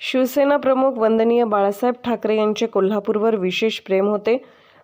शिवसेना प्रमुख वंदनीय बाळासाहेब ठाकरे यांचे कोल्हापूरवर विशेष प्रेम होते.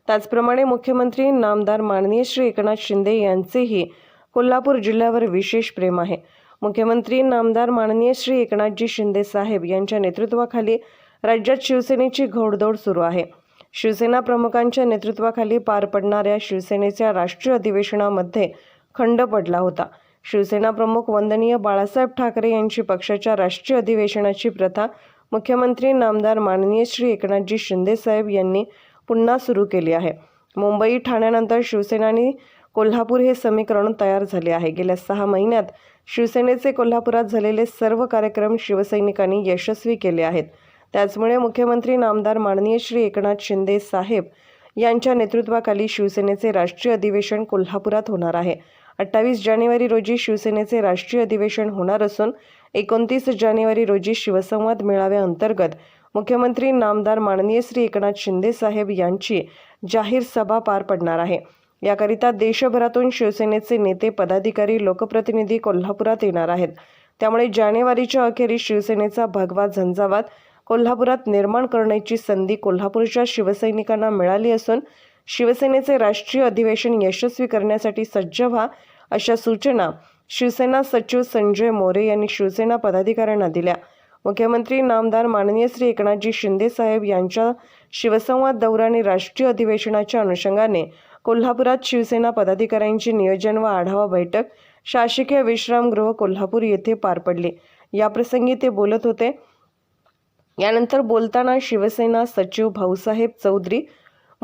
त्याचप्रमाणे मुख्यमंत्री नामदार माननीय श्री एकनाथ शिंदे यांचेही कोल्हापूर जिल्ह्यावर विशेष प्रेम आहे. मुख्यमंत्री नामदार माननीय श्री एकनाथजी शिंदे साहेब यांच्या नेतृत्वाखाली राज्यात शिवसेनेची घोडदौड सुरू आहे. शिवसेना प्रमुखांच्या नेतृत्वाखाली पार पडणाऱ्या शिवसेनेच्या राष्ट्रीय अधिवेशनामध्ये खंड पडला होता. शिवसेना प्रमुख वंदनीय बाळासाहेब ठाकरे यांची पक्षाच्या राष्ट्रीय अधिवेशनाची प्रथा मुख्यमंत्री नामदार माननीय श्री एकनाथजी शिंदे साहेब यांनी पुन्हा सुरू केली आहे. मुंबई ठाण्यानंतर शिवसेना आणि कोल्हापूर हे समीकरण तयार झाले आहे. गेल्या सहा महिन्यात शिवसेनेचे कोल्हापुरात झालेले सर्व कार्यक्रम शिवसैनिकांनी यशस्वी केले आहेत. त्याचमुळे मुख्यमंत्री नामदार माननीय श्री एकनाथ शिंदे साहेब यांच्या नेतृत्वाखाली शिवसेनेचे राष्ट्रीय अधिवेशन कोल्हापुरात होणार आहे. अठ्ठावीस जानेवारी रोजी शिवसेनेचे राष्ट्रीय अधिवेशन होणार असून एकोणतीस जानेवारी रोजी शिवसंवाद मेळाव्याअंतर्गत मुख्यमंत्री नामदार माननीय श्री एकनाथ शिंदे साहेब यांची जाहीर सभा पार पडणार आहे. याकरिता देशभरातून शिवसेनेचे नेते पदाधिकारी लोकप्रतिनिधी कोल्हापुरात येणार आहेत. त्यामुळे जानेवारीच्या अखेरीस शिवसेनेचा भगवा झंझावात कोल्हापुरात निर्माण करण्याची संधी कोल्हापूरच्या शिवसैनिकांना मिळाली असून शिवसेनेचे राष्ट्रीय अधिवेशन यशस्वी करण्यासाठी सज्ज व्हा अशा सूचना शिवसेना सचिव संजय मोरे यांनी शिवसेना पदाधिकाऱ्यांना दिल्या. मुख्यमंत्री नामदार माननीय श्री एकनाथजी शिंदे साहेब यांच्या शिवसंवाद दौराने राष्ट्रीय अधिवेशनाच्या अनुषंगाने कोल्हापुरात शिवसेना पदाधिकाऱ्यांची नियोजन व आढावा बैठक शासकीय विश्रामगृह कोल्हापूर येथे पार पडली. याप्रसंगी ते बोलत होते. यानंतर बोलताना शिवसेना सचिव भाऊसाहेब चौधरी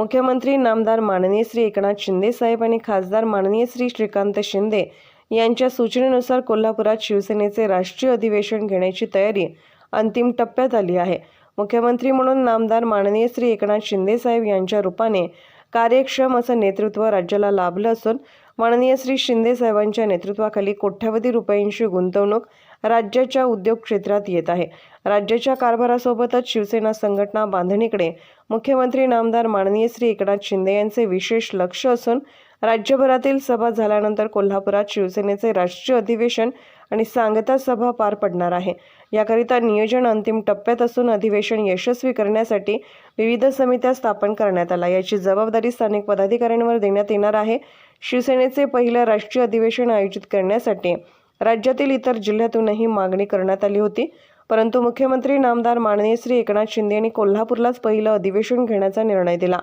मुख्यमंत्री नामदार माननीय श्री एकनाथ शिंदे साहेब आणि खासदार माननीय श्री श्रीकांत शिंदे यांच्या सूचनेनुसार कोल्हापुरात शिवसेनेचे राष्ट्रीय अधिवेशन घेण्याची तयारी अंतिम टप्प्यात आली आहे. मुख्यमंत्री म्हणून नामदार माननीय श्री एकनाथ शिंदे साहेब यांच्या रूपाने कार्यक्षम असं नेतृत्व राज्याला लाभलं असून माननीय श्री शिंदे साहेबांच्या नेतृत्वाखाली कोट्यवधी रुपयांची गुंतवणूक राज्याच्या उद्योग क्षेत्रात येत आहे. राज्याच्या कारभारासोबतच शिवसेना संघटना बांधणीकडे मुख्यमंत्री नामदार माननीय श्री एकनाथ शिंदे यांचे विशेष लक्ष असून राज्यभरातील सभा झाल्यानंतर कोल्हापुरात शिवसेनेचे राष्ट्रीय अधिवेशन आणि सांगता सभा पार पडणार आहे. याकरिता नियोजन अंतिम टप्प्यात असून अधिवेशन यशस्वी करण्यासाठी विविध समित्या स्थापन करण्यात आल्या. याची जबाबदारी स्थानिक पदाधिकाऱ्यांवर देण्यात येणार आहे. शिवसेनेचे पहिलं राष्ट्रीय अधिवेशन आयोजित करण्यासाठी राज्यातील इतर जिल्ह्यातूनही मागणी करण्यात आली होती. परंतु मुख्यमंत्री नामदार माननीय श्री एकनाथ शिंदे यांनी कोल्हापूरलाच पहिलं अधिवेशन घेण्याचा निर्णय दिला.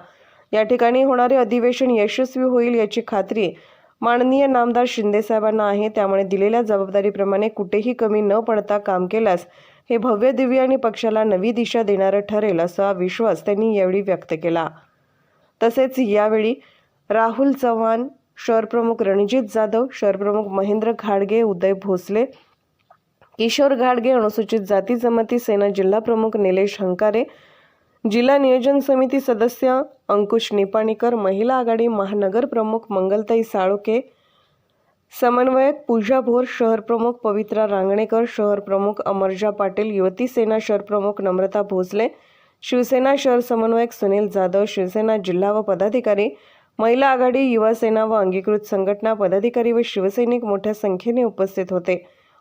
या ठिकाणी होणारे अधिवेशन यशस्वी होईल याची खात्री माननीय नामदार शिंदे साहेबांना आहे. त्यामुळे दिलेल्या जबाबदारीप्रमाणे कुठेही कमी न पडता काम केल्यास हे भव्य दिव्य आणि पक्षाला नवी दिशा देणारं ठरेल असा विश्वास त्यांनी यावेळी व्यक्त केला. तसेच यावेळी राहुल चव्हाण शहरप्रमुख रणजित जाधव शहरप्रमुख महेंद्र घाडगे उदय भोसले किशोर घाडगे अनुसूचित जाती जमाती सेना जिल्हा प्रमुख निलेश हंकारे जिल्हा नियोजन समिती सदस्य अंकुश निपाणीकर महिला आघाडी महानगर प्रमुख मंगलताई साळोके समन्वयक पूजा भोर शहर प्रमुख पवित्रा रांगणेकर शहर प्रमुख अमरजा पाटील युवती सेना शहर प्रमुख नम्रता भोसले शिवसेना शहर समन्वयक सुनील जाधव शिवसेना जिल्हा व पदाधिकारी महिला आघाडी युवा सेना व अंगीकृत संघटना पदाधिकारी व शिवसैनिक मोठ्या संख्येने उपस्थित होते.